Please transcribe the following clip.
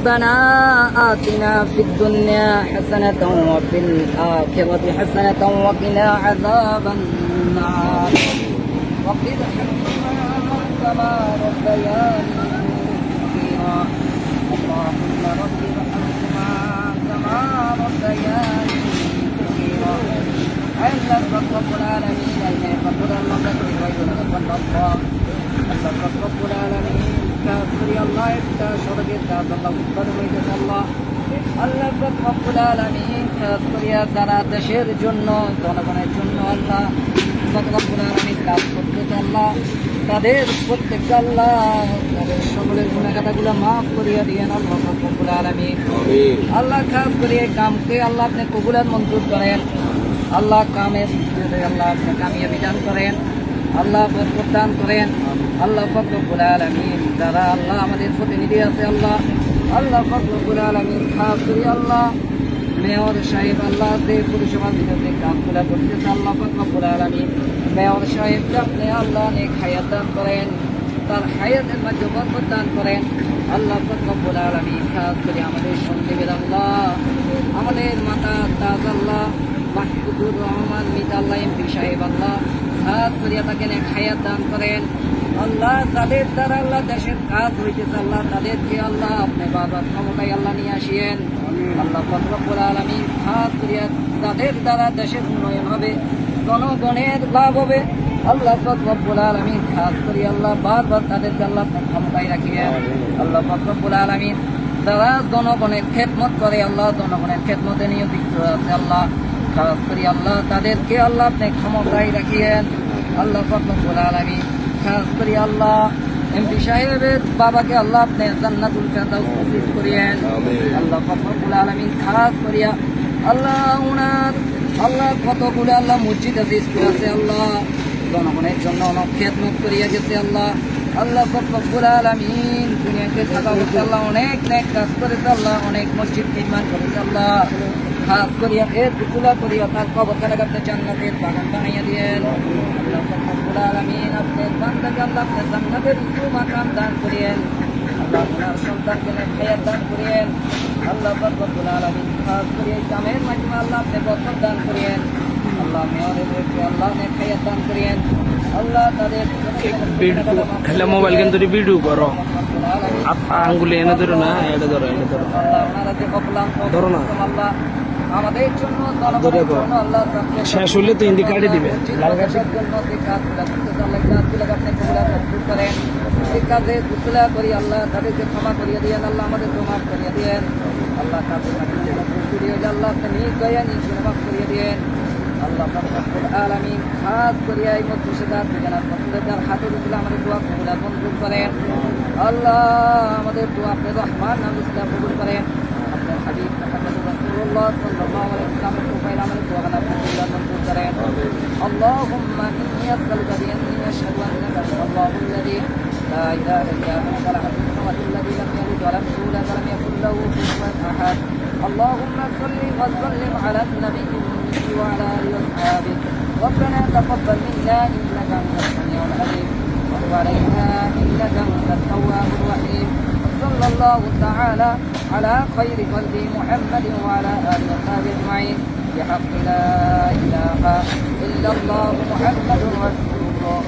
ربنا آتنا في الدنيا حسنة وفي الآخرة حسنة وقنا عذاب النار وقد حكمنا كما ربياني صغيرا اللهم رب ارحمهما كما ربياني صغيرا ألا رب العالمين أين يقبل المقدس ويدرك الله ألا رب العالمين আল্লাহ আল্লাহ দেশের জন্য জনগণের জন্য কাজ আল্লাহ তাদের প্রত্যেক আল্লাহ সকলের মাফ করিয়া দিয়েন আল্লাহ রব্বুল আল্লাহ খাস করিয়া কামকে আল্লাহ আপনি কবুলাত মঞ্জুর করেন। আল্লাহ কামের আল্লাহ আপনি কামিয়া বিধান করেন। আল্লাহ বরকত দান করেন। আল্লাহ ফকরবুল আলমিন, যারা আল্লাহ আমাদের প্রতিনিধি আছে আল্লাহ আল্লাহ ফকরবুল আলমিন, খাস করে আল্লাহ, মেয়র সাহেব আল্লাহ যে পরিষেবার ভিতরে কাজগুলা করতেছে আল্লাহ ফকরবুল আলমিন। মেয়র সাহেবকে আপনি আল্লাহ অনেক হায়াত দান করেন, তার হায়াতের মাঝে বরকত দান করেন, আল্লাহ ফকরবুল আলমিন, খাস করে আমাদের সন্দীপের আল্লাহ, আমাদের মাতা তাজ আল্লাহ মাহবুবুর রহমান মিত আল্লাহ এমপি সাহেব আল্লাহ খাস করিয়া তাকে হায়াত দান করেন। আল্লাহ যাদের দ্বারা আল্লাহ দেশের কাজ হইতেছে আল্লাহ তাদেরকে আল্লাহ আপনি বাবার ক্ষমতায় আল্লাহ নিয়ে আসিয়েন। আল্লাহ ফকরবুল আলমিন খাস করিয়া যাদের দ্বারা দেশের উন্নয়ন হবে জনগণের লাভ হবে। আল্লাহ ফকরবুল আলমিন খাস করি আল্লাহ বারবার তাদেরকে আল্লাহ আপনার ক্ষমতায় রাখিয়েন। আল্লাহ ফকরবুল আলমিন যারা জনগণের খেদমত করে আল্লাহ জনগণের খেদমতে নিয়োজিত আছে আল্লাহ খাস করি আল্লাহ তাদেরকে আল্লাহ আপনি ক্ষমতায় রাখিয়েন। আল্লাহ ফকরবুল আলমিন। খাস করি আল্লাহ এমপি সাহেবের বাবাকে আল্লাহ আপনি জান্নাতুল ফেরদাউস নসিব করিয়েন। আল্লাহ ফকরবুল আলমিন খাস করিয়া আল্লাহ উনার আল্লাহ কতগুলো আল্লাহ মসজিদ আছে স্কুল আছে আল্লাহ জনগণের জন্য অনেক খেদমত করিয়া গেছে আল্লাহ। আল্লাহ ফকরবুল আলমিন দুনিয়াকে থাকা অবস্থা আল্লাহ অনেক নেক কাজ করেছে আল্লাহ অনেক মসজিদ নির্মাণ করেছে আল্লাহ খাস করিয়া এর কুকুলা করিয়া তার কবর কাটাকাতে জান্নাতের বাগান বানাইয়া দিয়েন আল্লাহ ফকরবুল আলমিন আপনার বান্দাকে আল্লাহ আপনার জান্নাতের উঁচু মাকাম দান করিয়েন আল্লাহ আপনার সন্তানকে নেক হায়াত দান করিয়েন আল্লাহ ফকরবুল আলমিন খাস করিয়া এই কামের মাধ্যমে আল্লাহ আপনি বরকত দান করিয়েন আল্লাহ মেয়রেদেরকে আল্লাহ নেক হায়াত দান করিয়েন হেলে মোবাইল কিন্তু ভিডিও করো। আঙ্গুলে এনে ধরো না এটা ধরো এটা ধরো। ধরো না। আল্লাহ আমাদের জন্য ধরে শেষ হলে তো হিন্দি কাটে দিবে। লাল কাজে কুশলা করি আল্লাহ তাদেরকে ক্ষমা করিয়ে দিয়েন আল্লাহ আমাদের মাফ করিয়ে দিয়েন। আল্লাহ কাজে আল্লাহ আপনি নিজ দয়া নিজ মাফ করিয়ে দিয়েন। আল্লাহ রব্বুল আলামিন খাস করিয়া এই মধ্যে সেটা জানার পছন্দের হাতে দিলে আমাদের দোয়া কবুলা মঞ্জুর করেন আল্লাহ আমাদের দোয়া আপনি রহমান নাম ইসলাম কবুল করেন আপনার হাবিব মোহাম্মদ রাসূলুল্লাহ সাল্লাল্লাহু আলাইহি ওয়াসাল্লামের তোফাইল আমাদের দোয়া কানা কবুলা মঞ্জুর করেন اللهم إني أسألك بأني أشهد أنك أنت الله الذي لا إله إلا أنت الأحد الصمد الذي لم يلد ولم يولد ولم يكن له كفوا أحد اللهم صل وسلم على النبي الأمي وعلى آله وأصحابه. ربنا تقبل منا إنك أنت السميع العليم. وتب علينا إنك أنت التواب الرحيم. وصلى الله تعالى على خير خلق محمد وعلى آله وصحبه أجمعين. بحق لا إله إلا الله محمد رسول الله.